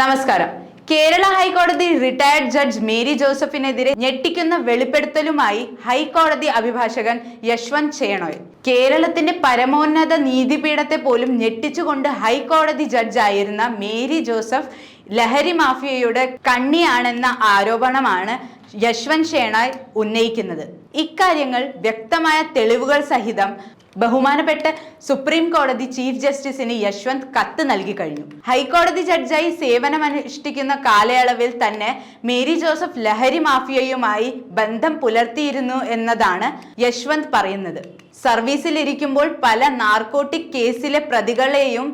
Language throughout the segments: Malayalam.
നമസ്കാരം. കേരള ഹൈക്കോടതി റിട്ടയർഡ് ജഡ്ജ് മേരി ജോസഫിനെതിരെ ഞെട്ടിക്കുന്ന വെളിപ്പെടുത്തലുമായി ഹൈക്കോടതി അഭിഭാഷകൻ യശ്വന്ത് ചേണോയ്. കേരളത്തിന്റെ പരമോന്നത നീതിപീഠത്തെ പോലും ഞെട്ടിച്ചുകൊണ്ട് ഹൈക്കോടതി ജഡ്ജായിരുന്ന മേരി ജോസഫ് ലഹരി മാഫിയയുടെ കണ്ണിയാണെന്ന ആരോപണമാണ് യശ്വന്ത് ഷേണായ് ഉന്നയിക്കുന്നത്. ഇക്കാര്യങ്ങൾ വ്യക്തമായ തെളിവുകൾ സഹിതം ബഹുമാനപ്പെട്ട സുപ്രീം കോടതി ചീഫ് ജസ്റ്റിസിന് യശ്വന്ത് കത്ത് നൽകി കഴിഞ്ഞു. ഹൈക്കോടതി ജഡ്ജായി സേവനമനുഷ്ഠിക്കുന്ന കാലയളവിൽ തന്നെ മേരി ജോസഫ് ലഹരി മാഫിയയുമായി ബന്ധം പുലർത്തിയിരുന്നു എന്നതാണ് യശ്വന്ത് പറയുന്നത്. സർവീസിലിരിക്കുമ്പോൾ പല നാർക്കോട്ടിക് കേസിലെ പ്രതികളെയും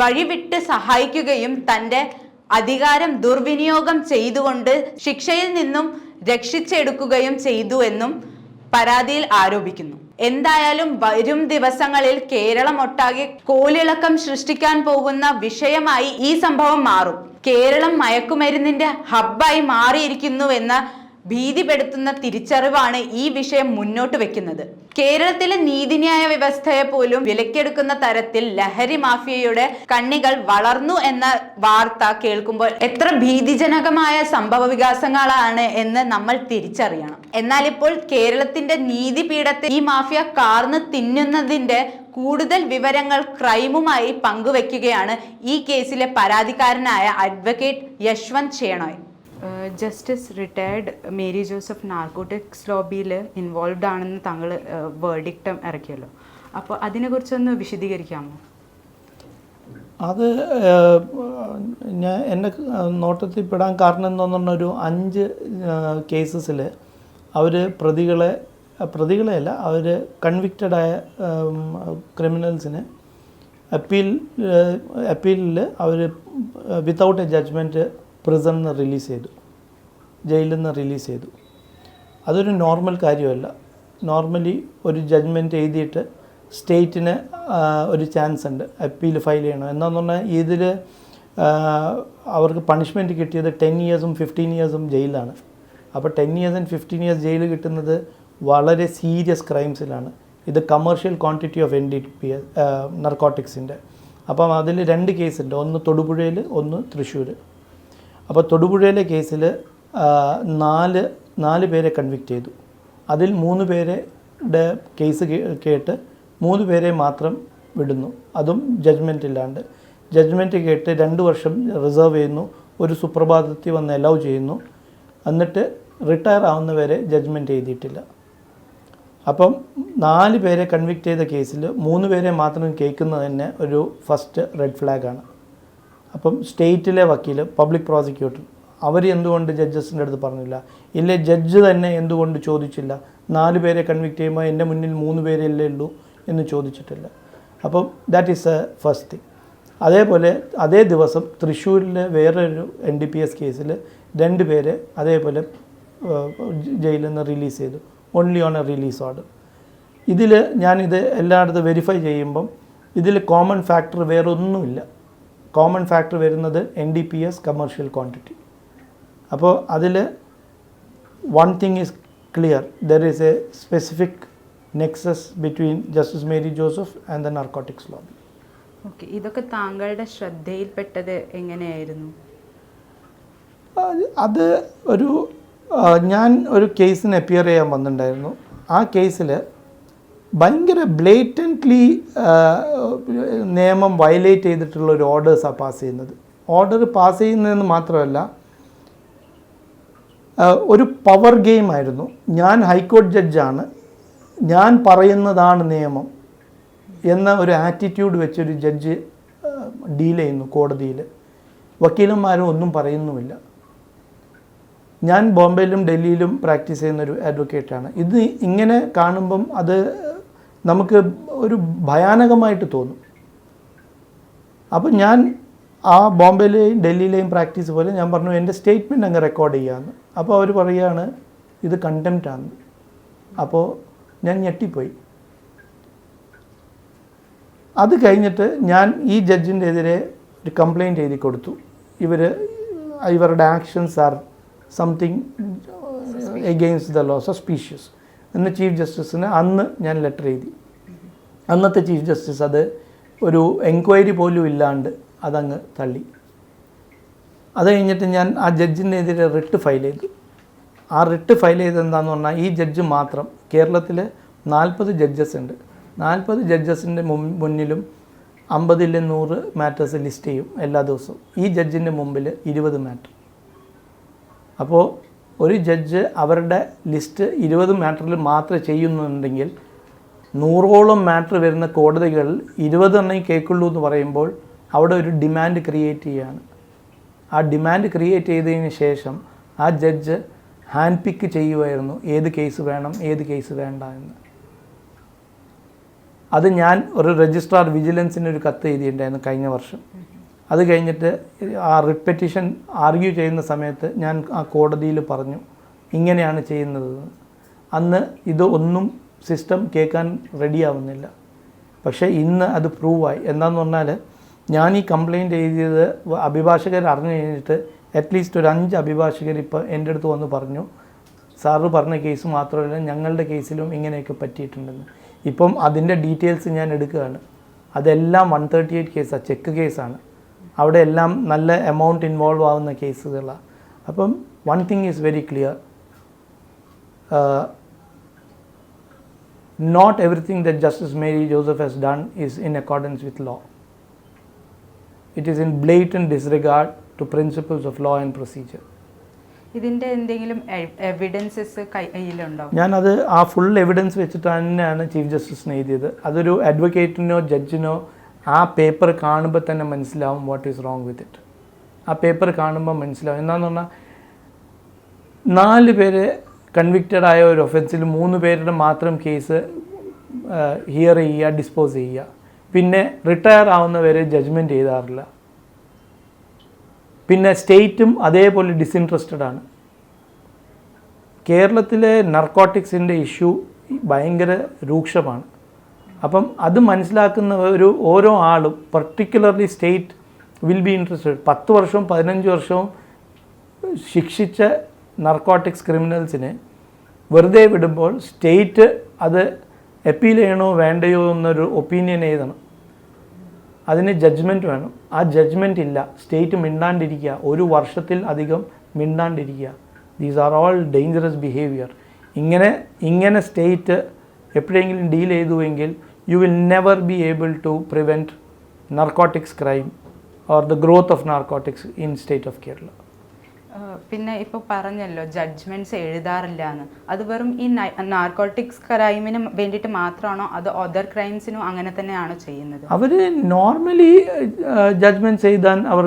വഴിവിട്ട് സഹായിക്കുകയും തന്റെ അധികാരം ദുർവിനിയോഗം ചെയ്തുകൊണ്ട് ശിക്ഷയിൽ നിന്നും രക്ഷിച്ചെടുക്കുകയും ചെയ്തു എന്നും പരാതിയിൽ ആരോപിക്കുന്നു. എന്തായാലും വരും ദിവസങ്ങളിൽ കേരളം ഒട്ടാകെ കോലിളക്കം സൃഷ്ടിക്കാൻ പോകുന്ന വിഷയമായി ഈ സംഭവം മാറും. കേരളം മയക്കുമരുന്നിന്റെ ഹബ്ബായി മാറിയിരിക്കുന്നുവെന്ന ഭീതിപ്പെടുത്തുന്ന തിരിച്ചറിവാണ് ഈ വിഷയം മുന്നോട്ട് വെക്കുന്നത്. കേരളത്തിലെ നീതിന്യായ വ്യവസ്ഥയെ പോലും വിലക്കെടുക്കുന്ന തരത്തിൽ ലഹരി മാഫിയയുടെ കണ്ണികൾ വളർന്നു എന്ന വാർത്ത കേൾക്കുമ്പോൾ എത്ര ഭീതിജനകമായ സംഭവ വികാസങ്ങളാണ് എന്ന് നമ്മൾ തിരിച്ചറിയണം. എന്നാൽ ഇപ്പോൾ കേരളത്തിന്റെ നീതിപീഠത്തെ ഈ മാഫിയ കാർന്ന് തിന്നുന്നതിന്റെ കൂടുതൽ വിവരങ്ങൾ ക്രൈമുമായി പങ്കുവെക്കുകയാണ് ഈ കേസിലെ പരാതിക്കാരനായ advocate Yashwant Shenoy justice retired Mary Joseph narcotics ലോബിയിൽ involved ആണെന്ന് താങ്കൾ വേർഡിക്റ്റം ഇറക്കിയല്ലോ. അപ്പോൾ അതിനെക്കുറിച്ചൊന്ന് വിശദീകരിക്കാമോ? അത് ഞാൻ എന്റെ നോട്ടത്തിൽ പെടാൻ കാരണം എന്താണെന്ന് പറഞ്ഞാൽ ഒരു അഞ്ച് കേസസിൽ അവർ പ്രതികളെ പ്രതികളെയല്ല അവർ കൺവിക്റ്റഡായ ക്രിമിനൽസിന് അപ്പീൽ അപ്പീലിൽ അവർ വിത്തൗട്ട് എ ജഡ്ജ്മെന്റ് പ്രിസണിൽ നിന്ന് റിലീസ് ചെയ്തു. ജയിലിൽ നിന്ന് റിലീസ് ചെയ്തു. അതൊരു നോർമൽ കാര്യമല്ല. നോർമലി ഒരു ജഡ്ജ്മെന്റ് എഴുതിയിട്ട് സ്റ്റേറ്റിന് ഒരു ചാൻസ് ഉണ്ട്. അപ്പീൽ ഫയൽ ചെയ്യണം. എന്താന്ന് പറഞ്ഞാൽ ഇതിൽ അവർക്ക് പണിഷ്മെന്റ് കിട്ടിയത് ടെൻ ഇയേഴ്സും ഫിഫ്റ്റീൻ ഇയേഴ്സും ജയിലാണ് അപ്പോൾ ten years and fifteen years jail കിട്ടുന്നത് വളരെ സീരിയസ് ക്രൈംസിലാണ്. ഇത് commercial quantity of N D P നർക്കോട്ടിക്സിന്റെ അപ്പം അതിൽ രണ്ട് കേസുണ്ട്. ഒന്ന് തൊടുപുഴയിൽ ഒന്ന് തൃശ്ശൂർ. അപ്പോൾ തൊടുപുഴയിലെ കേസിൽ നാല് നാല് പേരെ കൺവിക്റ്റ് ചെയ്തു. അതിൽ മൂന്ന് പേരുടെ കേസ് കേട്ട് മൂന്ന് പേരെ മാത്രം വിടുന്നു. അതും ജഡ്ജ്മെന്റ് ഇല്ലാണ്ട്. ജഡ്ജ്മെന്റ് കേട്ട് രണ്ട് വർഷം റിസർവ് ചെയ്യുന്നു. ഒരു സുപ്രഭാതത്തിൽ വന്ന് അലൗ ചെയ്യുന്നു. എന്നിട്ട് റിട്ടയർ ആവുന്നവരെ ജഡ്ജ്മെന്റ് എഴുതിയിട്ടില്ല. അപ്പം നാല് പേരെ കൺവിക്റ്റ് ചെയ്ത കേസിൽ മൂന്ന് പേരെ മാത്രം കേൾക്കുന്നത് തന്നെ ഒരു ഫസ്റ്റ് റെഡ് ഫ്ലാഗാണ് അപ്പം സ്റ്റേറ്റിലെ വക്കീൽ പബ്ലിക് പ്രോസിക്യൂട്ടർ അവർ എന്തുകൊണ്ട് ജഡ്ജസിന്റെ അടുത്ത് പറഞ്ഞില്ല? ഇല്ലേ ജഡ്ജ് തന്നെ എന്തുകൊണ്ട് ചോദിച്ചില്ല? നാല് പേരെ കൺവിക്ട് ചെയ്യുമ്പോൾ എന്റെ മുന്നിൽ മൂന്ന് പേരല്ലേ ഉള്ളൂ എന്ന് ചോദിച്ചിട്ടില്ല. അപ്പം that is a first thing അതേപോലെ അതേ ദിവസം തൃശ്ശൂരിലെ വേറൊരു എൻ ഡി പി എസ് കേസിൽ രണ്ട് പേരെ അതേപോലെ ജയിലിൽ നിന്ന് റിലീസ് ചെയ്തു. Only on a release order ഇതിൽ ഞാനിത് എല്ലായിടത്തും വെരിഫൈ ചെയ്യുമ്പം ഇതിൽ കോമൺ ഫാക്ടർ വേറെ ഒന്നുമില്ല കോമൺ ഫാക്ടർ വരുന്നത് N D P S commercial quantity അപ്പോൾ അതിൽ one thing is clear there is a specific nexus between justice Mary Joseph and the narcotics lobby okay ഇതൊക്കെ താങ്കളുടെ ശ്രദ്ധയിൽപ്പെട്ടത് എങ്ങനെയായിരുന്നു? അത് ഒരു ഞാൻ ഒരു കേസിന് അപ്പിയർ ചെയ്യാൻ വന്നിട്ടുണ്ടായിരുന്നു. ആ കേസിൽ ഭയങ്കര ബ്ലേറ്റന്റ്ലി നിയമം വയലേറ്റ് ചെയ്തിട്ടുള്ള ഒരു ഓർഡേഴ്സാണ് പാസ് ചെയ്യുന്നത്. ഓർഡർ പാസ് ചെയ്യുന്നതെന്ന് മാത്രമല്ല ഒരു പവർ ഗെയിം ആയിരുന്നു. ഞാൻ ഹൈക്കോടതി ജഡ്ജാണ് ഞാൻ പറയുന്നതാണ് നിയമം എന്ന ഒരു ആറ്റിറ്റ്യൂഡ് വെച്ചൊരു ജഡ്ജ് ഡീൽ ചെയ്യുന്നു കോടതിയിൽ. വക്കീലന്മാരും ഒന്നും പറയുന്നുമില്ല. ഞാൻ ബോംബെയിലും ഡൽഹിയിലും പ്രാക്ടീസ് ചെയ്യുന്ന ഒരു അഡ്വക്കേറ്റാണ് ഇത് ഇങ്ങനെ കാണുമ്പം അത് നമുക്ക് ഒരു ഭയാനകമായിട്ട് തോന്നും. അപ്പോൾ ഞാൻ ആ ബോംബെയിലെയും ഡൽഹിയിലെയും പ്രാക്ടീസ് പോലെ ഞാൻ പറഞ്ഞു എന്റെ സ്റ്റേറ്റ്മെന്റ് അങ്ങ് റെക്കോർഡ് ചെയ്യാമെന്ന് അപ്പോൾ അവർ പറയുകയാണ് ഇത് കണ്ടംപ്റ്റ് ആണ്. അപ്പോൾ ഞാൻ ഞെട്ടിപ്പോയി. അത് കഴിഞ്ഞിട്ട് ഞാൻ ഈ ജഡ്ജിന്റെ എതിരെ ഒരു കംപ്ലയിന്റ് എഴുതി കൊടുത്തു. ഇവർ ഇവരുടെ actions are something against the law suspicious എന്ന് ചീഫ് ജസ്റ്റിസിന് അന്ന് ഞാൻ ലെറ്റർ എഴുതി. അന്നത്തെ ചീഫ് ജസ്റ്റിസ് അത് ഒരു എൻക്വയറി പോലും ഇല്ലാണ്ട് അതങ്ങ് തള്ളി. അത് കഴിഞ്ഞിട്ട് ഞാൻ ആ ജഡ്ജിനെതിരെ റിട്ട് ഫയൽ ചെയ്തു. ആ റിട്ട് ഫയൽ ചെയ്തത് എന്താന്ന് പറഞ്ഞാൽ ഈ ജഡ്ജ് മാത്രം. കേരളത്തിൽ നാൽപ്പത് ജഡ്ജസ് ഉണ്ട്. നാൽപ്പത് ജഡ്ജസിന്റെ മുന്നിലും അമ്പതിൽ നൂറ് മാറ്റേഴ്സ് ലിസ്റ്റ് ചെയ്യും എല്ലാ ദിവസവും. ഈ ജഡ്ജിന്റെ മുമ്പിൽ ഇരുപത് മാറ്റർ. അപ്പോൾ ഒരു ജഡ്ജ് അവരുടെ ലിസ്റ്റ് ഇരുപത് മാറ്ററിൽ മാത്രമേ ചെയ്യുന്നുണ്ടെങ്കിൽ നൂറോളം മാറ്റർ വരുന്ന കോടതികൾ ഇരുപതെണ്ണം കേൾക്കുള്ളൂ എന്ന് പറയുമ്പോൾ അവിടെ ഒരു ഡിമാൻഡ് ക്രിയേറ്റ് ചെയ്യുകയാണ് ആ ഡിമാൻഡ് ക്രിയേറ്റ് ചെയ്തതിന് ശേഷം ആ ജഡ്ജ് ഹാൻഡ് പിക്ക് ചെയ്യുമായിരുന്നു ഏത് കേസ് വേണം ഏത് കേസ് വേണ്ട എന്ന്. അത് ഞാൻ ഒരു രജിസ്ട്രാർ വിജിലൻസിന് ഒരു കത്ത് എഴുതിയിട്ടുണ്ടായിരുന്നു കഴിഞ്ഞ വർഷം. അത് കഴിഞ്ഞിട്ട് ആ റിപ്പറ്റീഷൻ ആർഗ്യൂ ചെയ്യുന്ന സമയത്ത് ഞാൻ ആ കോടതിയിൽ പറഞ്ഞു ഇങ്ങനെയാണ് ചെയ്യുന്നത്. അന്ന് ഇത് ഒന്നും സിസ്റ്റം കേൾക്കാൻ റെഡിയാവുന്നില്ല പക്ഷേ ഇന്ന് അത് പ്രൂവായി എന്താന്ന് പറഞ്ഞാൽ ഞാൻ ഈ കംപ്ലയിന്റ് എഴുതിയത് അഭിഭാഷകർ അറിഞ്ഞു കഴിഞ്ഞിട്ട് അറ്റ്ലീസ്റ്റ് ഒരു അഞ്ച് അഭിഭാഷകർ ഇപ്പോൾ എന്റെ അടുത്ത് വന്ന് പറഞ്ഞു സാറ് പറഞ്ഞ കേസ് മാത്രമല്ല ഞങ്ങളുടെ കേസിലും ഇങ്ങനെയൊക്കെ പറ്റിയിട്ടുണ്ടെന്ന്. ഇപ്പം അതിന്റെ ഡീറ്റെയിൽസ് ഞാൻ എടുക്കുകയാണ്. അതെല്ലാം വൺ തേർട്ടി എയ്റ്റ് കേസാണ് ചെക്ക് കേസാണ് അവിടെ എല്ലാം നല്ല എമൗണ്ട് ഇൻവോൾവ് ആവുന്ന കേസുകളാണ് അപ്പം one thing is very clear not everything that Justice Mary Joseph has done is in accordance with law. It is in blatant disregard to principles of law and procedure. ഇതിന്റെ എന്തെങ്കിലും എവിഡൻസസ് കയ്യിലുണ്ടോ ഞാനത് ആ ഫുൾ എവിഡൻസ് വെച്ചിട്ട് തന്നെയാണ് ചീഫ് ജസ്റ്റിസിന് എഴുതിയത് അതൊരു അഡ്വക്കേറ്റിനോ ജഡ്ജിനോ ആ പേപ്പർ കാണുമ്പോൾ തന്നെ മനസ്സിലാവും what is wrong with it ആ പേപ്പർ കാണുമ്പോൾ മനസ്സിലാവും. എന്താണെന്ന് പറഞ്ഞാൽ നാല് പേര് കൺവിക്റ്റഡ് ആയ ഒരു ഒഫൻസിൽ മൂന്ന് പേരുടെ മാത്രം കേസ് ഹിയർ ചെയ്യുക ഡിസ്പോസ് ചെയ്യുക. പിന്നെ റിട്ടയർ ആവുന്നവരെ ജഡ്ജ്മെന്റ് ചെയ്താറില്ല പിന്നെ സ്റ്റേറ്റും അതേപോലെ ഡിസിൻട്രസ്റ്റഡ് ആണ്. കേരളത്തിലെ നർക്കോട്ടിക്സിന്റെ ഇഷ്യൂ ഭയങ്കര രൂക്ഷമാണ്. അപ്പം അത് മനസ്സിലാക്കുന്ന ഒരു ഓരോ ആളും particularly state will be interested പത്ത് വർഷവും പതിനഞ്ച് വർഷവും ശിക്ഷിച്ച നർക്കോട്ടിക്സ് ക്രിമിനൽസിനെ വെറുതെ വിടുമ്പോൾ സ്റ്റേറ്റ് അത് അപ്പീൽ ചെയ്യണോ വേണ്ടയോ എന്നൊരു ഒപ്പീനിയൻ എഴുതണം. അതിന് ജഡ്ജ്മെന്റ് വേണം. ആ ജഡ്ജ്മെന്റ് ഇല്ല. സ്റ്റേറ്റ് മിണ്ടാണ്ടിരിക്കുക. ഒരു വർഷത്തിൽ അധികം മിണ്ടാണ്ടിരിക്കുക. These are all dangerous behaviour ഇങ്ങനെ ഇങ്ങനെ സ്റ്റേറ്റ് എപ്പോഴെങ്കിലും deal ചെയ്തുവെങ്കിൽ you will never be able to prevent narcotics crime or the growth of narcotics in state of Kerala പിന്നെ ഇപ്പോൾ പറഞ്ഞല്ലോ ജഡ്ജ്മെന്റ്സ് എഴുതാറില്ല എന്ന്. അത് വെറും ഈ നാർക്കോട്ടിക്സ് ക്രൈമിന് വേണ്ടിയിട്ട് മാത്രമാണോ അത് അതർ ക്രൈംസിനും അങ്ങനെ തന്നെയാണോ ചെയ്യുന്നത്? അവർ നോർമലി ജഡ്ജ്മെന്റ്സ് എഴുതാൻ അവർ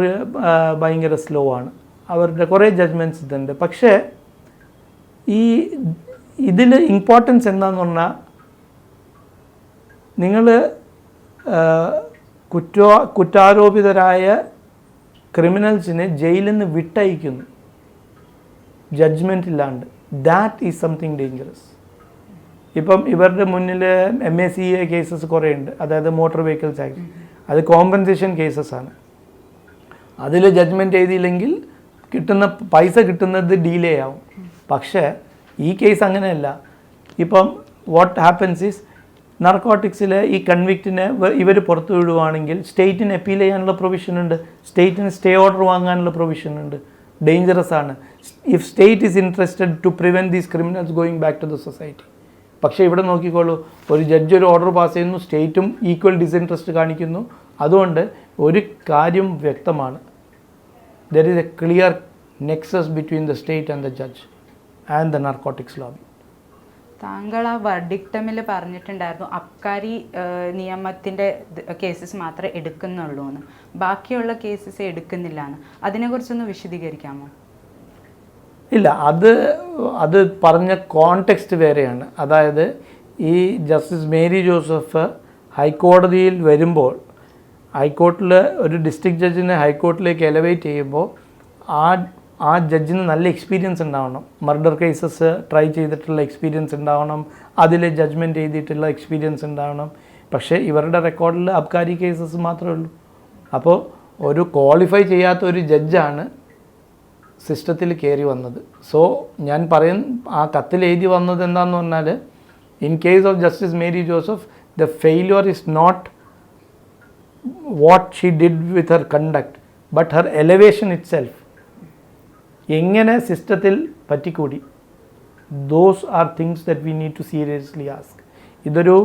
ഭയങ്കര സ്ലോ ആണ്. അവരുടെ കുറേ ജഡ്ജ്മെന്റ്സ് ഇതുണ്ട്. പക്ഷേ ഈ ഇതിൽ ഇമ്പോർട്ടൻസ് എന്താണെന്ന് പറഞ്ഞാൽ നിങ്ങൾ കുറ്റ കുറ്റാരോപിതരായ ക്രിമിനൽസിനെ ജയിലിൽ നിന്ന് വിട്ടയക്കുന്നു. ജഡ്ജ്മെന്റ് ഇല്ലാണ്ട് ദാറ്റ് ഈസ് സംതിങ് ഡേഞ്ചറസ് ഇപ്പം ഇവരുടെ മുന്നിൽ M A C A cases കുറേ ഉണ്ട് അതായത് മോട്ടോർ വെഹിക്കിൾസ് ആക്ട് അത് കോമ്പൻസേഷൻ കേസസ് ആണ്. അതിൽ ജഡ്ജ്മെന്റ് എഴുതിയില്ലെങ്കിൽ കിട്ടുന്ന പൈസ കിട്ടുന്നത് ഡീലേ ആവും. പക്ഷേ ഈ കേസ് അങ്ങനെയല്ല. ഇപ്പം വാട്ട് ഹാപ്പൻസ് ഈസ് നർക്കോട്ടിക്സിൽ ഈ കൺവിക്റ്റിനെ ഇവർ പുറത്തു വിടുവാണെങ്കിൽ സ്റ്റേറ്റിന് അപ്പീൽ ചെയ്യാനുള്ള പ്രൊവിഷനുണ്ട് സ്റ്റേറ്റിന് സ്റ്റേ ഓർഡർ വാങ്ങാനുള്ള പ്രൊവിഷൻ ഉണ്ട്. ഡേഞ്ചറസ് ആണ്. If state is interested to prevent these criminals going back to the society പക്ഷേ ഇവിടെ നോക്കിക്കോളൂ. ഒരു ജഡ്ജ് ഒരു ഓർഡർ പാസ് ചെയ്യുന്നു. സ്റ്റേറ്റും ഈക്വൽ ഡിസ്ഇൻട്രസ്റ്റ് കാണിക്കുന്നു. അതുകൊണ്ട് ഒരു കാര്യം വ്യക്തമാണ്. There is a clear nexus between the state and the judge and the narcotics lobby താങ്കൾ ആ വർഡിക്ടമിൽ പറഞ്ഞിട്ടുണ്ടായിരുന്നു അബ്കാരി നിയമത്തിന്റെ കേസസ് മാത്രമേ എടുക്കുന്നുള്ളൂ എന്ന്. ബാക്കിയുള്ള കേസസ് എടുക്കുന്നില്ല എന്ന് അതിനെക്കുറിച്ചൊന്ന് വിശദീകരിക്കാമോ? ഇല്ല അത് അത് പറഞ്ഞ കോണ്ടെക്സ്റ്റ് വേറെയാണ്. അതായത് ഈ ജസ്റ്റിസ് മേരി ജോസഫ് ഹൈക്കോടതിയിൽ വരുമ്പോൾ ഹൈക്കോർട്ടിൽ ഒരു ഡിസ്ട്രിക്ട് ജഡ്ജിനെ ഹൈക്കോർട്ടിലേക്ക് എലവേറ്റ് ചെയ്യുമ്പോൾ ആ ആ ജഡ്ജിന് നല്ല എക്സ്പീരിയൻസ് ഉണ്ടാവണം. മർഡർ കേസസ് ട്രൈ ചെയ്തിട്ടുള്ള എക്സ്പീരിയൻസ് ഉണ്ടാവണം. അതിൽ ജഡ്ജ്മെന്റ് ചെയ്തിട്ടുള്ള എക്സ്പീരിയൻസ് ഉണ്ടാവണം. പക്ഷേ ഇവരുടെ റെക്കോർഡിൽ അബ്കാരി കേസസ് മാത്രമേ ഉള്ളൂ. അപ്പോൾ ഒരു ക്വാളിഫൈ ചെയ്യാത്ത ഒരു ജഡ്ജാണ് സിസ്റ്റത്തിൽ കയറി വന്നത്. സോ ഞാൻ പറയും ആ കത്തിൽ എഴുതി വന്നത് എന്താന്ന് പറഞ്ഞാൽ in case of justice Mary Joseph the failure is not what she did with her conduct but her elevation itself എങ്ങനെ സിസ്റ്റത്തിൽ പറ്റിക്കൂടി? Those are things that we need to seriously ask ഇതൊരു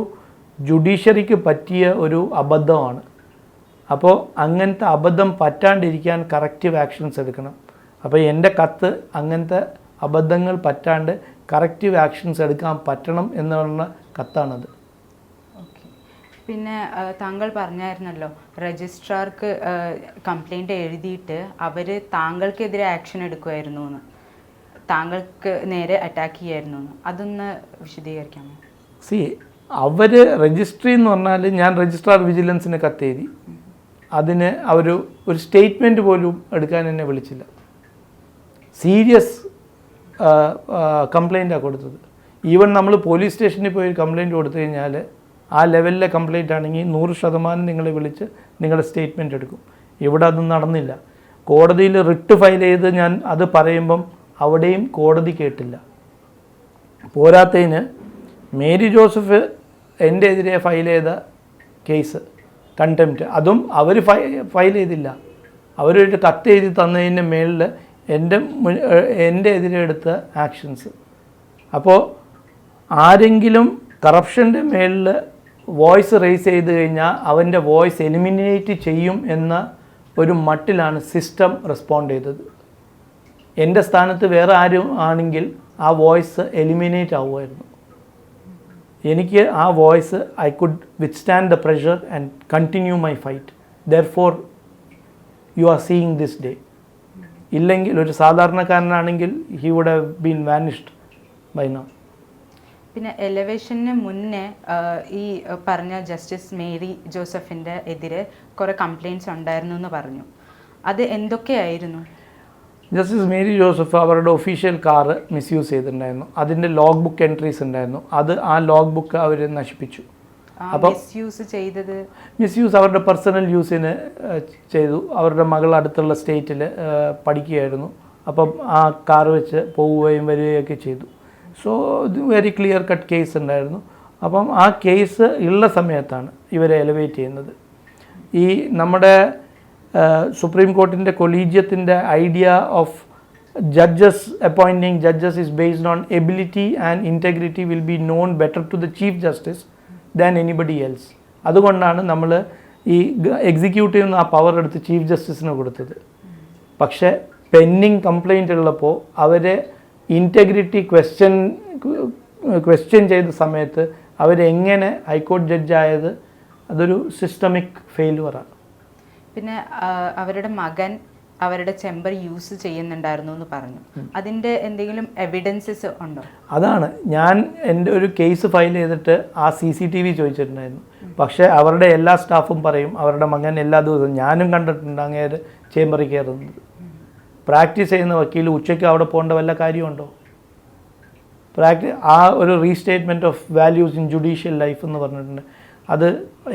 ജുഡീഷ്യറിക്ക് പറ്റിയ ഒരു അബദ്ധമാണ്. അപ്പോൾ അങ്ങനത്തെ അബദ്ധം പറ്റാണ്ടിരിക്കാൻ കറക്റ്റീവ് ആക്ഷൻസ് എടുക്കണം. അപ്പോൾ എന്റെ കത്ത് അങ്ങനത്തെ അബദ്ധങ്ങൾ പറ്റാണ്ട് കറക്റ്റീവ് ആക്ഷൻസ് എടുക്കാൻ പറ്റണം എന്നുള്ള കത്താണത്. പിന്നെ താങ്കൾ പറഞ്ഞായിരുന്നല്ലോ രജിസ്ട്രാർക്ക് കംപ്ലൈന്റ് എഴുതിയിട്ട് അവർ താങ്കൾക്കെതിരെ ആക്ഷൻ എടുക്കുമായിരുന്നു എന്ന് താങ്കൾക്ക് നേരെ അറ്റാക്ക് ചെയ്യായിരുന്നു എന്ന് അതൊന്ന് വിശദീകരിക്കാമോ? സി അവർ രജിസ്ട്രി എന്ന് പറഞ്ഞാൽ ഞാൻ രജിസ്ട്രാർ വിജിലൻസിന് കത്തെഴുതി. അതിന് അവർ ഒരു സ്റ്റേറ്റ്മെന്റ് പോലും എടുക്കാൻ എന്നെ വിളിച്ചില്ല. സീരിയസ് കംപ്ലൈന്റാണ് കൊടുത്തത്. ഈവൻ നമ്മൾ പോലീസ് സ്റ്റേഷനിൽ പോയി കംപ്ലൈന്റ് കൊടുത്തു കഴിഞ്ഞാൽ ആ ലെവലിലെ കംപ്ലൈന്റ് ആണെങ്കിൽ നൂറ് ശതമാനം നിങ്ങളെ വിളിച്ച് നിങ്ങളുടെ സ്റ്റേറ്റ്മെന്റ് എടുക്കും. ഇവിടെ അതൊന്നും നടന്നില്ല. കോടതിയിൽ റിട്ട് ഫയൽ ചെയ്ത് ഞാൻ അത് പറയുമ്പം അവിടെയും കോടതി കേട്ടില്ല. പോരാത്തതിന് മേരി ജോസഫ് എന്റെ എതിരെ ഫയൽ ചെയ്ത കേസ് കണ്ടംപ്റ്റ് അതും അവർ ഫയൽ ചെയ്തില്ല. അവരൊരു കത്ത് എഴുതി തന്നതിന്റെ മേളിൽ എന്റെ എന്റെ എതിരെ എടുത്ത ആക്ഷൻസ് അപ്പോൾ ആരെങ്കിലും കറപ്ഷന്റെ മേളിൽ വോയിസ് റേസ് ചെയ്ത് കഴിഞ്ഞാൽ അവന്റെ വോയിസ് എലിമിനേറ്റ് ചെയ്യും എന്ന ഒരു മട്ടിലാണ് സിസ്റ്റം റെസ്പോണ്ട് ചെയ്തത്. എന്റെ സ്ഥാനത്ത് വേറെ ആരും ആണെങ്കിൽ ആ വോയിസ് എലിമിനേറ്റ് ആവുമായിരുന്നു. എനിക്ക് ആ voice I could withstand the pressure and continue my fight. Therefore you are seeing this day ഇല്ലെങ്കിൽ ഒരു സാധാരണക്കാരനാണെങ്കിൽ he would have been vanished by now പിന്നെ എലവേഷന് മുന്നേ ഈ പറഞ്ഞ ജസ്റ്റിസ് മേരി ജോസഫിന്റെ എതിരെ കുറേ കംപ്ലയിന്റ്സ് ഉണ്ടായിരുന്നു എന്ന് പറഞ്ഞു. അത് എന്തൊക്കെയായിരുന്നു? ജസ്റ്റിസ് മേരി ജോസഫ് അവരുടെ ഒഫീഷ്യൽ കാറ് മിസ്യൂസ് ചെയ്തിട്ടുണ്ടായിരുന്നു. അതിന്റെ ലോഗ് ബുക്ക് എൻട്രീസ് ഉണ്ടായിരുന്നു. അത് ആ ലോഗ് ബുക്ക് അവർ നശിപ്പിച്ചു അപ്പം- മിസ്യൂസ് ചെയ്തത്? മിസ്യൂസ് അവരുടെ പേഴ്സണൽ യൂസിന് ചെയ്തു. അവരുടെ മകൾ അടുത്തുള്ള സ്റ്റേറ്റിൽ പഠിക്കുകയായിരുന്നു. അപ്പം ആ കാർ വെച്ച് പോവുകയും വരികയൊക്കെ ചെയ്തു. സോ ഇത് വെരി ക്ലിയർ കട്ട് കേസ് ഉണ്ടായിരുന്നു. അപ്പം ആ കേസ് ഉള്ള സമയത്താണ് ഇവരെ എലവേറ്റ് ചെയ്യുന്നത്. ഈ നമ്മുടെ സുപ്രീം കോർട്ടിന്റെ കൊളീജിയത്തിന്റെ idea of judges appointing judges is based on ability and integrity will be known better to the chief justice than anybody else അതുകൊണ്ടാണ് നമ്മൾ ഈ എക്സിക്യൂട്ടീവ് ആ പവർ എടുത്ത് ചീഫ് ജസ്റ്റിസിന് കൊടുത്തത്. പക്ഷേ പെൻഡിങ് കംപ്ലൈന്റ് ഉള്ളപ്പോൾ അവരെ ഇന്റഗ്രിറ്റി ക്വസ്റ്റ്യൻ ക്വസ്റ്റ്യൻ ചെയ്ത സമയത്ത് അവരെങ്ങനെ ഹൈക്കോടതി ജഡ്ജായത് അതൊരു സിസ്റ്റമിക് ഫെയിലുവറാണ് പിന്നെ അവരുടെ മകൻ അവരുടെ ചെമ്പർ യൂസ് ചെയ്യുന്നുണ്ടായിരുന്നു എന്ന് പറഞ്ഞു. അതിന്റെ എന്തെങ്കിലും എവിഡൻസസ് ഉണ്ടോ? അതാണ്. ഞാൻ എന്റെ ഒരു കേസ് ഫയൽ ചെയ്തിട്ട് ആ സി സി ടി വി ചോദിച്ചിട്ടുണ്ടായിരുന്നു. പക്ഷേ അവരുടെ എല്ലാ സ്റ്റാഫും പറയും അവരുടെ മകൻ എല്ലാ ദിവസവും ഞാനും കണ്ടിട്ടുണ്ട് അങ്ങേര് ചേമ്പറിൽ കയറുന്നത്. പ്രാക്ടീസ് ചെയ്യുന്ന വക്കീൽ ഉച്ചയ്ക്ക് അവിടെ പോകേണ്ട വല്ല കാര്യമുണ്ടോ? പ്രാക്ടി ആ ഒരു restatement of values in judicial life എന്ന് പറഞ്ഞിട്ടുണ്ട്. അത്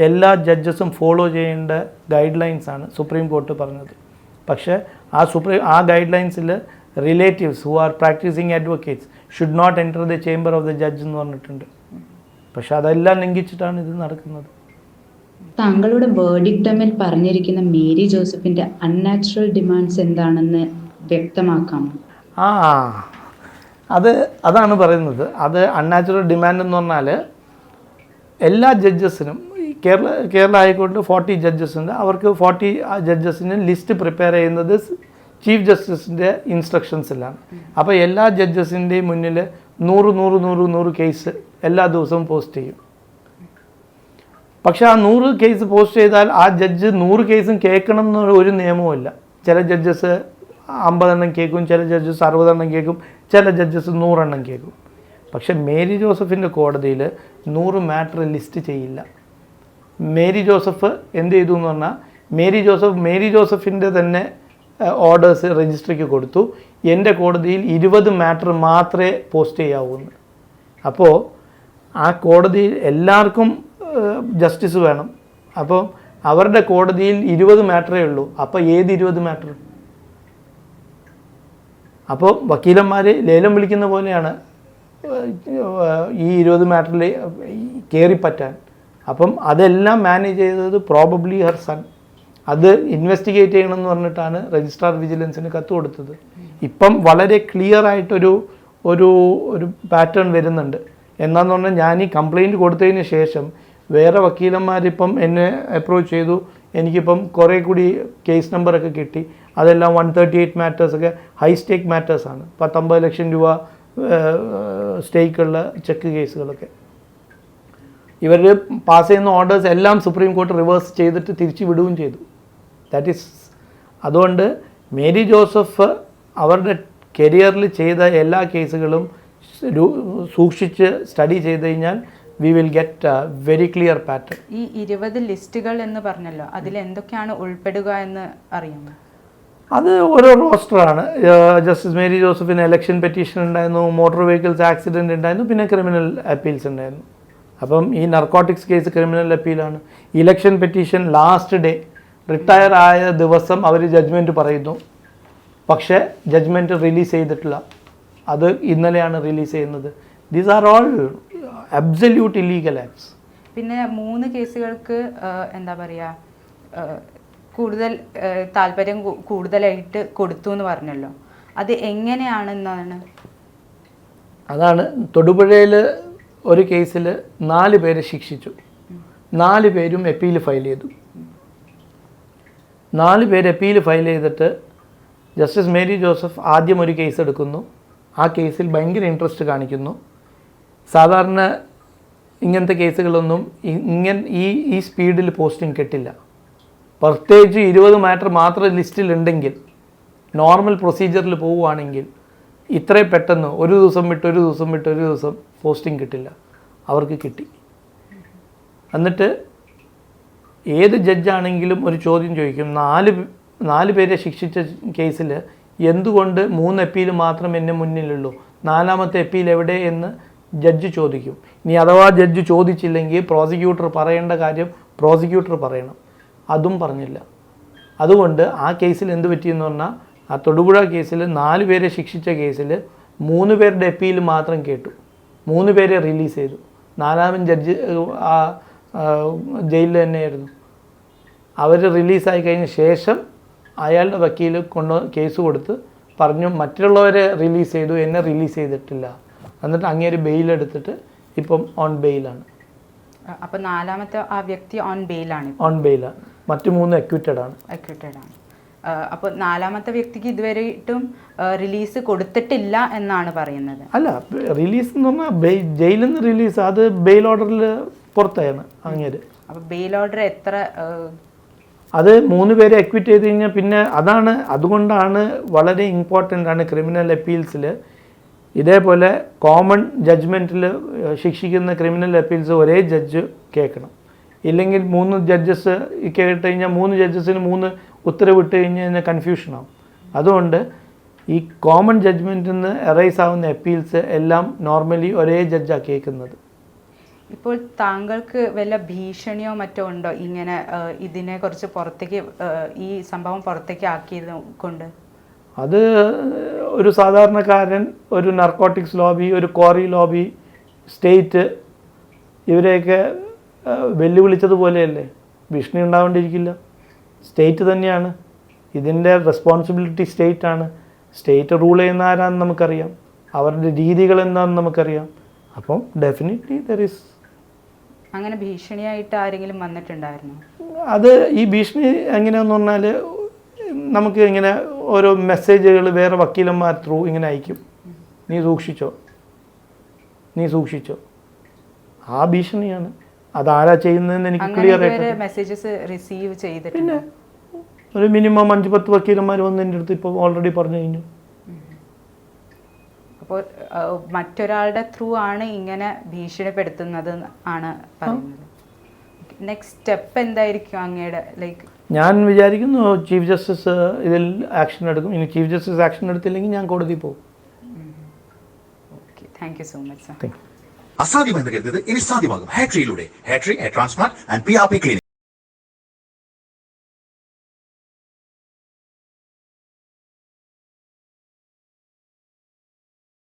എല്ലാ ജഡ്ജസും ഫോളോ ചെയ്യേണ്ട ഗൈഡ് ലൈൻസാണ് സുപ്രീം കോർട്ട് പറഞ്ഞത്. പക്ഷേ ആ സുപ്രീം ആ ഗൈഡ് ലൈൻസിൽ relatives who are practising advocates should not enter the chamber of the judge എന്ന് പറഞ്ഞിട്ടുണ്ട്. പക്ഷെ അതെല്ലാം ലംഘിച്ചിട്ടാണ് ഇത് നടക്കുന്നത്. താങ്കളുടെ വേർഡിക്ടമിൽ പറഞ്ഞിരിക്കുന്ന മേരി ജോസഫിന്റെ അൺനാച്ചുറൽ ഡിമാൻഡ്സ് എന്താണെന്ന് വ്യക്തമാക്കാമോ ആ അത് അതാണ് പറയുന്നത്. അത് അൺനാച്ചുറൽ ഡിമാൻഡ് എന്ന് പറഞ്ഞാൽ എല്ലാ ജഡ്ജസിനും കേരള കേരള ആയിക്കോട്ട് ഫോർട്ടി ജഡ്ജസ് ഉണ്ട്. അവർക്ക് ഫോർട്ടി ജഡ്ജസിന് ലിസ്റ്റ് പ്രിപ്പയർ ചെയ്യുന്നത് ചീഫ് ജസ്റ്റിസിന്റെ ഇൻസ്ട്രക്ഷൻസിലാണ് അപ്പോൾ എല്ലാ ജഡ്ജസിന്റെയും മുന്നിൽ നൂറ് നൂറ് നൂറ് നൂറ് കേസ് എല്ലാ ദിവസവും പോസ്റ്റ് ചെയ്യും. പക്ഷെ ആ നൂറ് കേസ് പോസ്റ്റ് ചെയ്താൽ ആ ജഡ്ജ് നൂറ് കേസും കേൾക്കണം എന്ന് ഒരു നിയമവുമില്ല ചില ജഡ്ജസ് അമ്പതെണ്ണം കേൾക്കും ചില ജഡ്ജസ് അറുപതെണ്ണം കേൾക്കും ചില ജഡ്ജസ് നൂറെണ്ണം കേൾക്കും. പക്ഷെ മേരി ജോസഫിന്റെ കോടതിയിൽ നൂറ് മാറ്റർ ലിസ്റ്റ് ചെയ്യില്ല. മേരി ജോസഫ് എന്ത് ചെയ്തു എന്ന് പറഞ്ഞാൽ മേരി ജോസഫ് മേരി ജോസഫിന്റെ തന്നെ ഓർഡേഴ്സ് രജിസ്ട്രിക്ക് കൊടുത്തു. എന്റെ കോടതിയിൽ ഇരുപത് മാറ്റർ മാത്രമേ പോസ്റ്റ് ചെയ്യാവൂ എന്ന്. അപ്പോൾ ആ കോടതിയിൽ എല്ലാവർക്കും ജസ്റ്റിസ് വേണം. അപ്പോൾ അവരുടെ കോടതിയിൽ ഇരുപത് മാറ്ററേ ഉള്ളൂ. അപ്പോൾ ഏത് ഇരുപത് മാറ്റർ അപ്പോൾ വക്കീലന്മാർ ലേലം വിളിക്കുന്ന പോലെയാണ് ഈ ഇരുപത് മാറ്ററിൽ കയറിപ്പറ്റാൻ അപ്പം അതെല്ലാം മാനേജ് ചെയ്തത് പ്രോബബ്ലി ഹർ സൺ അത് ഇൻവെസ്റ്റിഗേറ്റ് ചെയ്യണമെന്ന് പറഞ്ഞിട്ടാണ് രജിസ്ട്രാർ വിജിലൻസിന് കത്ത് കൊടുത്തത്. ഇപ്പം വളരെ ക്ലിയർ ആയിട്ടൊരു ഒരു ഒരു പാറ്റേൺ വരുന്നുണ്ട്. എന്നാന്ന് പറഞ്ഞാൽ ഞാൻ ഈ കംപ്ലയിന്റ് കൊടുത്തതിന് ശേഷം വേറെ വക്കീലന്മാരിപ്പം എന്നെ അപ്രോച്ച് ചെയ്തു. എനിക്കിപ്പം കുറേ കൂടി കേസ് നമ്പറൊക്കെ കിട്ടി. അതെല്ലാം വൺ തേർട്ടി എയ്റ്റ് മാറ്റേഴ്സൊക്കെ ഹൈ സ്റ്റേക്ക് മാറ്റേഴ്സാണ് പത്തൊമ്പത് ലക്ഷം രൂപ സ്റ്റേക്കുള്ള ചെക്ക് കേസുകളൊക്കെ ഇവർ പാസ് ചെയ്യുന്ന ഓർഡേഴ്സ് എല്ലാം സുപ്രീം കോർട്ട് റിവേഴ്സ് ചെയ്തിട്ട് തിരിച്ചു വിടുകയും ചെയ്തു. ദാറ്റ് ഈസ് അതുകൊണ്ട് മേരി ജോസഫ് അവരുടെ കരിയറിൽ ചെയ്ത എല്ലാ കേസുകളും സൂക്ഷിച്ച് സ്റ്റഡി ചെയ്ത് കഴിഞ്ഞാൽ we will get very clear pattern ഈ ഇരുപത് ലിസ്റ്റുകൾ എന്ന് പറഞ്ഞല്ലോ അതിൽ എന്തൊക്കെയാണ് ഉൾപ്പെടുക എന്ന് അറിയാമോ അത് ഓരോ റോസ്റ്ററാണ് ജസ്റ്റിസ് മേരി ജോസഫിന് ഇലക്ഷൻ പെറ്റീഷൻ ഉണ്ടായിരുന്നു മോട്ടോർ വെഹിക്കിൾസ് ആക്സിഡന്റ് ഉണ്ടായിരുന്നു പിന്നെ ക്രിമിനൽ അപ്പീൽസ് ഉണ്ടായിരുന്നു. അപ്പം ഈ narcotics case criminal അപ്പീലാണ് election petition last day retire ആയ ദിവസം അവർ ജഡ്ജ്മെന്റ് പറയുന്നു. പക്ഷേ ജഡ്ജ്മെന്റ് റിലീസ് ചെയ്തിട്ടില്ല. അത് ഇന്നലെയാണ് റിലീസ് ചെയ്യുന്നത്. These are all absolute illegal acts പിന്നെ മൂന്ന് കേസുകൾക്ക് എന്താ പറയുക കൂടുതൽ താല്പര്യം കൂടുതലായിട്ട് കൊടുത്തു എന്ന് പറഞ്ഞല്ലോ. അത് എങ്ങനെയാണെന്നാണ്? അതാണ് തൊടുപുഴയിൽ ഒരു കേസിൽ നാല് പേരെ ശിക്ഷിച്ചു. നാല് പേരും അപ്പീൽ ഫയൽ ചെയ്തു. നാല് പേര് അപ്പീൽ ഫയൽ ചെയ്തിട്ട് ജസ്റ്റിസ് മേരി ജോസഫ് ആദ്യം ഒരു കേസ് എടുക്കുന്നു. ആ കേസിൽ ഭയങ്കര ഇൻട്രസ്റ്റ് കാണിക്കുന്നു. സാധാരണ ഇങ്ങനത്തെ കേസുകളൊന്നും ഇങ്ങനെ ഈ ഈ സ്പീഡിൽ പോസ്റ്റിംഗ് കിട്ടില്ല. പ്രത്യേകിച്ച് ഇരുപത് മാറ്റർ മാത്രം ലിസ്റ്റിലുണ്ടെങ്കിൽ നോർമൽ പ്രൊസീജിയറിൽ പോവുകയാണെങ്കിൽ ഇത്രയും പെട്ടെന്ന് ഒരു ദിവസം വിട്ട് ഒരു ദിവസം വിട്ട് ഒരു ദിവസം പോസ്റ്റിംഗ് കിട്ടില്ല. അവർക്ക് കിട്ടി. എന്നിട്ട് ഏത് ജഡ്ജാണെങ്കിലും ഒരു ചോദ്യം ചോദിക്കും. നാല് നാല് പേരെ ശിക്ഷിച്ച കേസിൽ എന്തുകൊണ്ട് മൂന്ന് അപ്പീൽ മാത്രം എന്നെ മുന്നിലുള്ളൂ? നാലാമത്തെ അപ്പീൽ എവിടെ എന്ന് ജഡ്ജ് ചോദിക്കും. ഇനി അഥവാ ജഡ്ജ് ചോദിച്ചില്ലെങ്കിൽ പ്രോസിക്യൂട്ടർ പറയേണ്ട കാര്യം പ്രോസിക്യൂട്ടർ പറയണം. അതും പറഞ്ഞില്ല. അതുകൊണ്ട് ആ കേസിൽ എന്ത് പറ്റിയെന്ന് പറഞ്ഞാൽ ആ തൊടുപുഴ കേസിൽ നാല് പേരെ ശിക്ഷിച്ച കേസിൽ മൂന്ന് പേരുടെ അപ്പീൽ മാത്രം കേട്ടു. മൂന്ന് പേരെ റിലീസ് ചെയ്തു. നാലാമൻ ജഡ്ജ് ആ ജയിലിൽ തന്നെയായിരുന്നു. അവർ റിലീസായി കഴിഞ്ഞ ശേഷം അയാളുടെ വക്കീൽ കൊണ്ട് കേസ് കൊടുത്ത് പറഞ്ഞു മറ്റുള്ളവരെ റിലീസ് ചെയ്തു എന്നെ റിലീസ് ചെയ്തിട്ടില്ല. എന്നിട്ട് അങ്ങേര് ബെയിലെടുത്തിട്ട് ഇപ്പം ഓൺ ബെയിലാണ് അപ്പോൾ അപ്പൊ നാലാമത്തെ ആ വ്യക്തി ഓൺ ബെയിലാണ് ഓൺ ബെയിലാണ് മറ്റു മൂന്ന് അക്യൂറ്റഡ് ആണ്. അക്യൂട്ടഡ് ആണ്. അപ്പോൾ നാലാമത്തെ വ്യക്തിക്ക് ഇതുവരെയിട്ടും റിലീസ് കൊടുത്തിട്ടില്ല എന്നാണ് പറയുന്നത്. അല്ല റിലീസ് എന്ന് പറഞ്ഞാൽ ജയിലിൽ നിന്ന് റിലീസ് അത് ബെയിൽ ഓർഡറിൽ പുറത്തായാണ് അങ്ങേര്. അപ്പോൾ ബെയിൽ ഓർഡർ എത്ര അത് മൂന്ന് പേരെ അക്വിറ്റ് ചെയ്ത് കഴിഞ്ഞാൽ പിന്നെ അതാണ് അതുകൊണ്ടാണ് വളരെ ഇമ്പോർട്ടന്റ് ആണ് ക്രിമിനൽ അപ്പീൽസിൽ ഇതേപോലെ കോമൺ ജഡ്ജ്മെന്റിൽ ശിക്ഷിക്കുന്ന ക്രിമിനൽ അപ്പീൽസ് ഒരേ ജഡ്ജ് കേൾക്കണം. ഇല്ലെങ്കിൽ മൂന്ന് ജഡ്ജസ് കേട്ട് കഴിഞ്ഞാൽ മൂന്ന് ജഡ്ജസിന് മൂന്ന് ഉത്തരവിട്ട് കഴിഞ്ഞ് കഴിഞ്ഞാൽ കൺഫ്യൂഷനാവും അതുകൊണ്ട് ഈ കോമൺ ജഡ്ജ്മെന്റിൽ നിന്ന് എറൈസ് ആവുന്ന അപ്പീൽസ് എല്ലാം നോർമലി ഒരേ ജഡ്ജാണ് കേൾക്കുന്നത്. ഇപ്പോൾ താങ്കൾക്ക് വല്ല ഭീഷണിയോ മറ്റോ ഉണ്ടോ? ഇങ്ങനെ ഇതിനെ കുറിച്ച് പുറത്തേക്ക് ഈ സംഭവം പുറത്തേക്ക് ആക്കിയത് കൊണ്ട്? അത് ഒരു സാധാരണക്കാരൻ ഒരു നർക്കോട്ടിക്സ് ലോബി ഒരു ക്വാറി ലോബി സ്റ്റേറ്റ് ഇവരെയൊക്കെ വെല്ലുവിളിച്ചതുപോലെയല്ലേ? ഭീഷണി ഉണ്ടാവേണ്ടിയിരിക്കില്ല സ്റ്റേറ്റ് തന്നെയാണ്. ഇതിന്റെ റെസ്പോൺസിബിലിറ്റി സ്റ്റേറ്റാണ് ആണ്. സ്റ്റേറ്റ് റൂൾ ചെയ്യുന്ന ആരാന്ന് നമുക്കറിയാം. അവരുടെ രീതികൾ എന്താണെന്ന് നമുക്കറിയാം. അപ്പം ഡെഫിനറ്റ്ലി ദർ ഇസ് അങ്ങനെ ഭീഷണിയായിട്ട് ആരെങ്കിലും വന്നിട്ടുണ്ടായിരുന്നു? അത് ഈ ഭീഷണി എങ്ങനെയാന്ന് പറഞ്ഞാൽ നമുക്ക് ഇങ്ങനെ ഓരോ മെസ്സേജുകൾ വേറെ വക്കീലന്മാർ ത്രൂ ഇങ്ങനെ അയക്കും. നീ സൂക്ഷിച്ചോ? നീ സൂക്ഷിച്ചോ? ആ ഭീഷണിയാണ്. അതാരാ ചെയ്യുന്നതെന്ന് എനിക്ക് ക്ലിയർ മെസ്സേജസ് റിസീവ് ചെയ്തിട്ടുണ്ട് ഒരു മിനിമം അഞ്ച് പത്ത് വക്കീലന്മാർ വന്ന് എന്റെ അടുത്ത് ഇപ്പോൾ ഓൾറെഡി പറഞ്ഞു കഴിഞ്ഞു. അപ്പോൾ മറ്റൊരാളുടെ ത്രൂ ആണ് ഇങ്ങനെ ഭീഷണിപ്പെടുത്തുന്നത് ആണ് പറയുന്നത്. നെക്സ്റ്റ് സ്റ്റെപ്പ് എന്തായിരിക്കും അങ്ങയുടെ ലൈക്ക് ഞാൻ വിചാരിക്കുന്നു ചീഫ് ജസ്റ്റിസ് ഇതിൽ ആക്ഷൻ എടുക്കും. ഇനി ചീഫ് ജസ്റ്റിസ് ആക്ഷൻ എടുത്തില്ലെങ്കിൽ ഞാൻ കോടതിയിൽ പോകും. Okay thank you so much sir അസാധ്യമെന്ന് കരുതുന്നത് ഇനി സാധ്യമാകും. ഹാട്രിയിലൂടെ ഹാട്രി hair transplant and P R P clinic